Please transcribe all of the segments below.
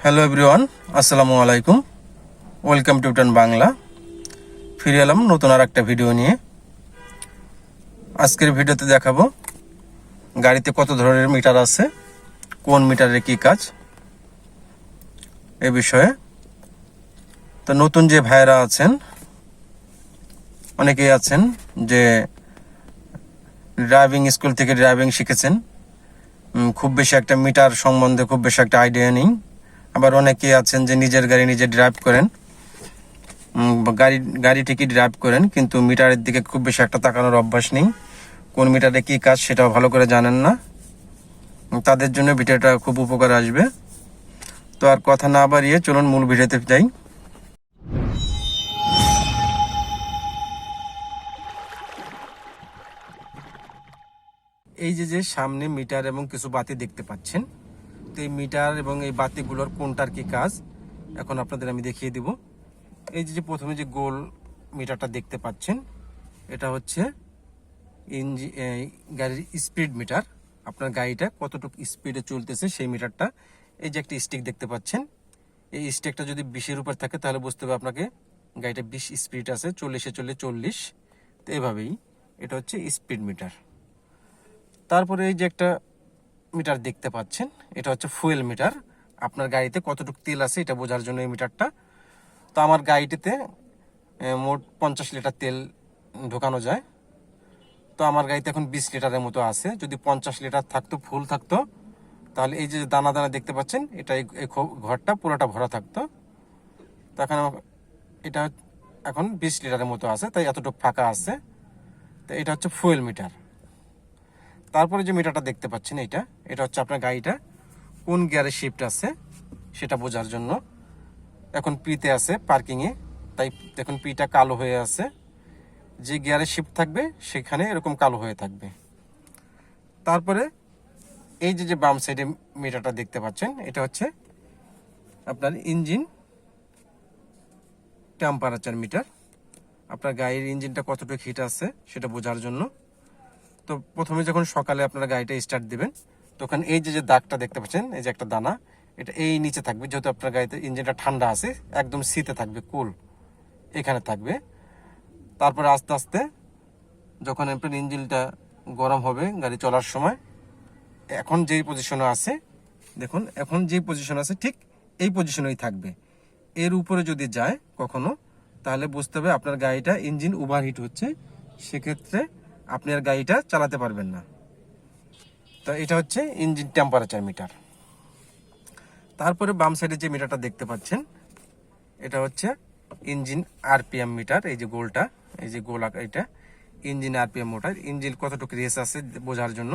Hello everyone আসসালামু আলাইকুম welcome to টান বাংলা ফিরে এলাম নতুন আর একটা ভিডিও নিয়ে আজকের ভিডিওতে দেখাবো গাড়িতে কত ধরনের মিটার আছে কোন মিটারের কি কাজ এ বিষয়ে তো নতুন যে ভাইয়েরা আছেন অনেকেই আছেন যে ড্রাইভিং স্কুল থেকে ড্রাইভিং শিখেছেন খুব বেশি একটা মিটার সম্বন্ধে খুব বেশি একটা আইডিয়া নেই আবার অনেকে আছেন যে নিজের গাড়ি নিজে ড্রাইভ করেন। গাড়ি গাড়ি ঠিকই ড্রাইভ করেন, কিন্তু মিটারের দিকে খুব বেশি একটা তাকানোর অভ্যাস নেই। কোন মিটারে কি কাজ সেটাও ভালো করে জানেন না। তাদের জন্য ভিডিওটা খুব উপকার আসবে। তো আর কথা না বাড়িয়ে চলুন মূল ভিডিওতে যাই। এই যে যে সামনে মিটার এবং কিছু বাতি দেখতে পাচ্ছেন এই মিটার এবং এই বাতিগুলোর কোনটার কি কাজ? এখন আপনাদের আমি দেখিয়ে দিব। এই যে প্রথমে যে গোল মিটারটা দেখতে পাচ্ছেন, এটা হচ্ছে ইঞ্জি গাড়ির স্পিড মিটার। আপনার গাড়িটা কতটুকু স্পিডে চলতেছে সেই মিটারটা। এই যে একটা স্টিক দেখতে পাচ্ছেন, এই স্টিকটা যদি বিশের উপর থাকে তাহলে বুঝতে হবে আপনাকে গাড়িটা বিশ স্পিড আছে, চল্লিশে চললে চল্লিশ। তো এভাবেই, এটা হচ্ছে স্পিড মিটার। তারপরে এই যে একটা মিটার দেখতে পাচ্ছেন। এটা হচ্ছে ফুয়েল মিটার। আপনার গাড়িতে কতটুকু তেল আছে এটা বোঝার জন্য এই মিটারটা। তো আমার গাড়িটিতে মোট পঞ্চাশ লিটার তেল ঢোকানো যায়। তো আমার গাড়িতে এখন বিশ লিটারের মতো আছে। যদি পঞ্চাশ লিটার থাকতো, ফুল থাকতো, তাহলে এই যে দানা দানা দেখতে পাচ্ছেন, এটা এই ঘরটা পুরোটা ভরা থাকতো। তো এখন এটা এখন বিশ লিটারের মতো আছে, তাই এতটুকু ফাঁকা আছে। তো এটা হচ্ছে ফুয়েল মিটার। তারপরে যে মিটারটা দেখতে পাচ্ছেন এটা এটা হচ্ছে আপনার গাড়িটা। কোন গিয়ারে শিফট আছে সেটা বোঝার জন্য। এখন পিতে আছে পার্কিংয়ে তাই এখন পিটা কালো হয়ে আছে। যে গিয়ারে শিফট থাকবে, সেখানে এরকম কালো হয়ে থাকবে। তারপরে এই যে যে বাম সাইডে মিটারটা দেখতে পাচ্ছেন, এটা হচ্ছে আপনার ইঞ্জিন টেম্পারেচার মিটার আপনার গাড়ির ইঞ্জিনটা কতটুকু হিট আছে সেটা বোঝার জন্য। তো প্রথমে যখন সকালে আপনারা গাড়িটা স্টার্ট দিবেন, তখন এই যে যে দাগটা দেখতে পাচ্ছেন, এই যে একটা দানা, এটা এই নিচে থাকবে। যেহেতু আপনার গাড়িতে ইঞ্জিনটা ঠান্ডা আছে, একদম শীতে থাকবে কুল এখানে থাকবে। তারপরে আস্তে আস্তে যখন আপনার ইঞ্জিনটা গরম হবে গাড়ি চলার সময়, এখন যেই পজিশনে আছে, দেখুন, এখন যেই পজিশন আছে, ঠিক এই পজিশনেই থাকবে। এর উপরে যদি যায় কখনো, তাহলে বুঝতে হবে আপনার গাড়িটা ইঞ্জিন ওভারহিট হচ্ছে। সেক্ষেত্রে আপনি আর গাড়িটা চালাতে পারবেন না। তো এটা হচ্ছে ইঞ্জিন টেম্পারেচার মিটার তারপরে বাম সাইডে যে মিটারটা দেখতে পাচ্ছেন, এটা হচ্ছে ইঞ্জিন আরপিএম মিটার এই যে গোলটা, এই যে গোল এটা, ইঞ্জিন আরপিএম মোটার ইঞ্জিন কতটুকু রেস আছে বোঝার জন্য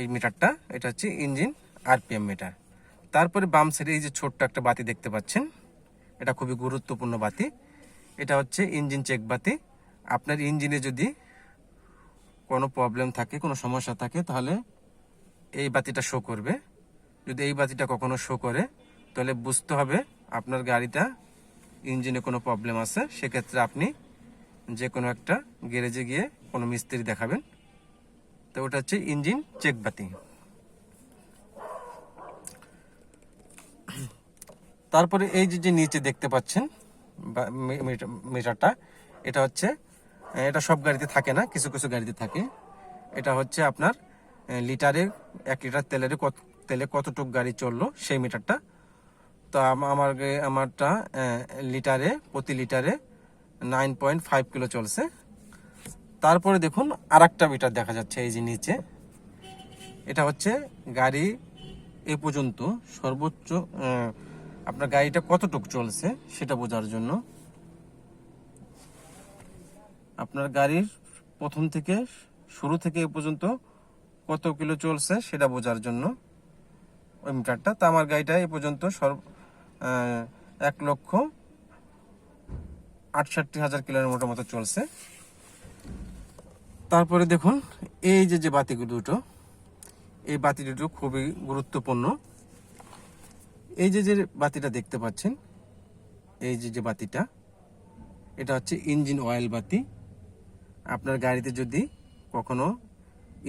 এই মিটারটা এটা হচ্ছে ইঞ্জিন আরপিএম মিটার তারপরে বাম সাইডে এই যে ছোট্ট একটা বাতি দেখতে পাচ্ছেন, এটা খুবই গুরুত্বপূর্ণ বাতি, এটা হচ্ছে ইঞ্জিন চেক বাতি। আপনার ইঞ্জিনে যদি কোনো প্রবলেম থাকে, কোনো সমস্যা থাকে, তাহলে এই বাতিটা শো করবে। যদি এই বাতিটা কখনো শো করে, তাহলে বুঝতে হবে আপনার গাড়িটা ইঞ্জিনে কোনো প্রবলেম আছে। সেক্ষেত্রে আপনি যে কোনো একটা গ্যারেজে গিয়ে কোনো মিস্ত্রি দেখাবেন। তো ওটা হচ্ছে ইঞ্জিন চেক বাতি। তারপরে এই যে নিচে দেখতে পাচ্ছেন মিটারটা এটা হচ্ছে এটা সব গাড়িতে থাকে না, কিছু কিছু গাড়িতে থাকে। এটা হচ্ছে আপনার লিটারে এক লিটার তেলের কত, তেলে কতটুকু গাড়ি চলল, সেই মিটারটা। তো আম- আমার আমারটা লিটারে, প্রতি লিটারে নাইন পয়েন্ট ফাইভ কিলো চলছে। তারপরে দেখুন আর একটা মিটার দেখা যাচ্ছে এই যে নিচে। এটা হচ্ছে গাড়ি এ পর্যন্ত সর্বোচ্চ আপনার গাড়িটা কতটুকু চলছে সেটা বোঝার জন্য। আপনার গাড়ির প্রথম থেকে শুরু থেকে এ পর্যন্ত কত কিলো চলছে সেটা বোঝার জন্য ওই মিটারটা। তা আমার গাড়িটা এ পর্যন্ত সর্ব এক লক্ষ আটষট্টি হাজার কিলোর মতো চলছে। তারপরে দেখুন, এই যে যে বাতিগুলো দুটো, এই বাতি দুটো খুবই গুরুত্বপূর্ণ। এই যে যে বাতিটা দেখতে পাচ্ছেন, এই যে যে বাতিটা, এটা হচ্ছে ইঞ্জিন অয়েল বাতি। আপনার গাড়িতে যদি কখনো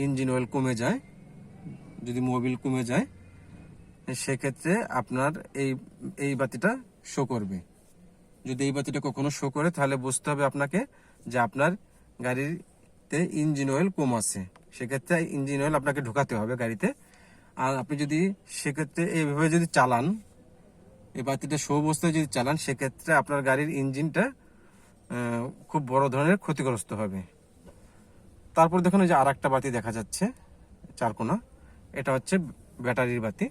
ইঞ্জিন অয়েল কমে যায়, যদি মোবিল কমে যায়, সেক্ষেত্রে আপনার এই এই বাতিটা শো করবে। যদি এই বাতিটা কখনো শো করে, তাহলে বুঝতে হবে আপনাকে যে আপনার গাড়িতে ইঞ্জিন অয়েল কম আছে। সেক্ষেত্রে ইঞ্জিন অয়েল আপনাকে ঢোকাতে হবে গাড়িতে। আর আপনি যদি সেক্ষেত্রে এইভাবে যদি চালান, এই বাতিটা শো অবস্থায় যদি চালান, সেক্ষেত্রে আপনার গাড়ির ইঞ্জিনটা খুব বড় ধরনের ক্ষতিগ্রস্ত হবে। তারপর দেখুন যে আর একটা বাতি দেখা যাচ্ছে, চারকোনা। এটা হচ্ছে ব্যাটারির বাতি।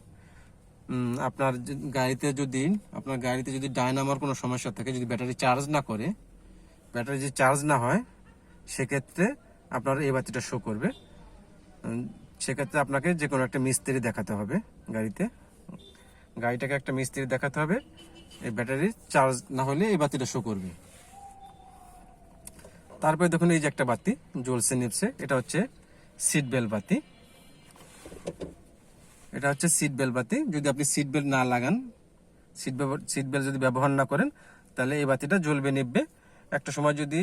আপনার গাড়িতে যদি, আপনার গাড়িতে যদি ডায়নামার কোনো সমস্যা থাকে, যদি ব্যাটারি চার্জ না করে, ব্যাটারি যদি চার্জ না হয়, সেক্ষেত্রে আপনার এই বাতিটা শো করবে। সেক্ষেত্রে আপনাকে যে কোনো একটা মিস্ত্রি দেখাতে হবে গাড়িতে। গাড়িটাকে একটা মিস্ত্রি দেখাতে হবে, এই ব্যাটারি চার্জ না হলে এই বাতিটা শো করবে। তারপরে দেখুন এই যে একটা বাতি, জ্বলছে নিপছে এটা হচ্ছে সিট বেল বাতি। এটা হচ্ছে সিট বেল বাতি। যদি আপনি সিট বেল্ট না লাগান সিট সিট বেল্ট যদি ব্যবহার না করেন, তাহলে এই বাতিটা জ্বলবে নিববে একটা সময় যদি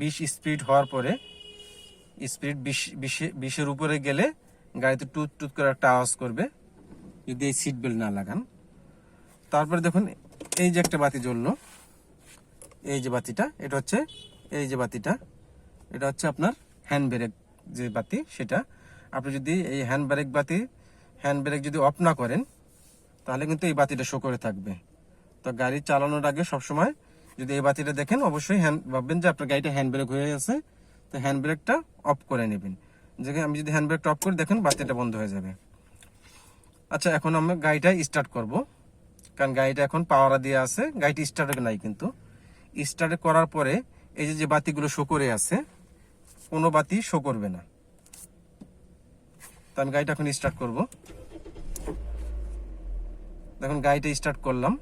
বিশ স্পিড হওয়ার পরে স্পিড বিশ বিশে বিশের উপরে গেলে গাড়িতে টুত টুত করে একটা আওয়াজ করবে, যদি এই সিট বেল্ট না লাগান। তারপরে দেখুন, এই যে একটা বাতি জ্বললো, এই যে বাতিটা, এটা হচ্ছে এই যে বাতিটা, এটা হচ্ছে আপনার হ্যান্ড ব্রেক যে বাতি, সেটা। আপনি যদি এই হ্যান্ড ব্রেক বাতি হ্যান্ড ব্রেক যদি অফ না করেন, তাহলে কিন্তু এই বাতিটা শো করে থাকবে। তো গাড়ি চালানোর আগে সবসময় যদি এই বাতিটা দেখেন, অবশ্যই হ্যান্ড ভাববেন যে আপনার গাড়িটা হ্যান্ড ব্রেক হয়ে আছে তো হ্যান্ড ব্রেকটা অফ করে নেবেন। যে আমি যদি হ্যান্ড ব্রেকটা অফ করে, দেখেন বাতিটা বন্ধ হয়ে যাবে। আচ্ছা এখন আমরা গাড়িটা স্টার্ট করব। কারণ গাড়িটা এখন পাওয়ারা দিয়ে আছে, গাড়িটি স্টার্ট নাই কিন্তু। স্টার্ট করার পরে এই যে যে বাতিগুলো শো করে আছে, কোনো বাতি শো করবে না। তো আমি গাড়িটা এখন স্টার্ট করব। দেখুন, গাড়িটা স্টার্ট করলাম।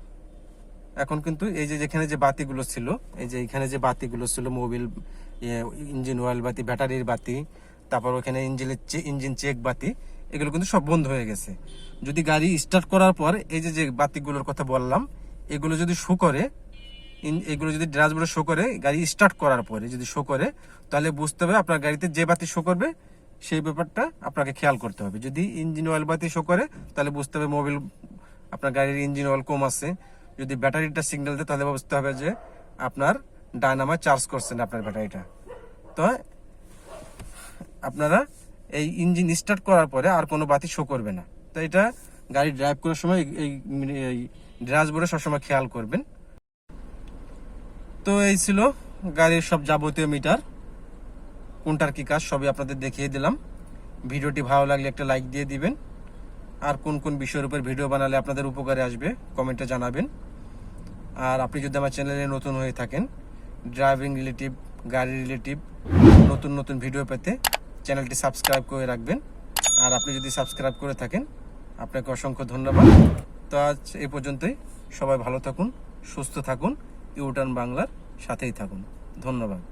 এখন কিন্তু এই যে, যেখানে যে বাতিগুলো ছিল, এই যে এখানে যে বাতিগুলো ছিল, মোবিল ইঞ্জিন অয়েল বাতি, ব্যাটারির বাতি, তারপর ওখানে ইঞ্জিনের ইঞ্জিন চেক বাতি, এগুলো কিন্তু সব বন্ধ হয়ে গেছে। যদি গাড়ি স্টার্ট করার পর এই যে যে বাতিগুলোর কথা বললাম, এগুলো যদি শো করে এগুলো যদি ড্যাশবোর্ডে শো করে, গাড়ি স্টার্ট করার পরে যদি শো করে, তাহলে বুঝতে হবে আপনার গাড়িতে যে বাতি শো করবে, সেই ব্যাপারটা আপনাকে খেয়াল করতে হবে। যদি ইঞ্জিন অয়েল বাতি শো করে, তাহলে বুঝতে হবে মোবিল আপনার গাড়ির ইঞ্জিন অয়েল কম আছে। যদি ব্যাটারিটা সিগন্যাল দেয়, তাহলে বুঝতে হবে যে আপনার ডায়নামা চার্জ করছেন আপনার ব্যাটারিটা। তো আপনারা এই ইঞ্জিন স্টার্ট করার পরে আর কোনো বাতি শো করবে না। তো এটা গাড়ি ড্রাইভ করার সময় এই- ড্যাশবোর্ডে সবসময় খেয়াল করবেন। তো এই ছিল গাড়ির সব যাবতীয় মিটার। কোনটার কি কাজ সবই আপনাদের দেখিয়ে দিলাম। ভিডিওটি ভালো লাগলে একটা লাইক দিয়ে দিবেন। আর কোন কোন বিষয়ের উপর ভিডিও বানালে আপনাদের উপকারে আসবে, কমেন্টে জানাবেন। আর আপনি যদি আমার চ্যানেলে নতুন হয়ে থাকেন ড্রাইভিং রিলেটিভ গাড়ি রিলেটিভ নতুন নতুন ভিডিও পেতে চ্যানেলটি সাবস্ক্রাইব করে রাখবেন। আর আপনি যদি সাবস্ক্রাইব করে থাকেন, আপনাকে অসংখ্য ধন্যবাদ। তো আজ এ পর্যন্তই। সবাই ভালো থাকুন, সুস্থ থাকুন। ইউটার্ন বাংলার সাথেই থাকুন। ধন্যবাদ।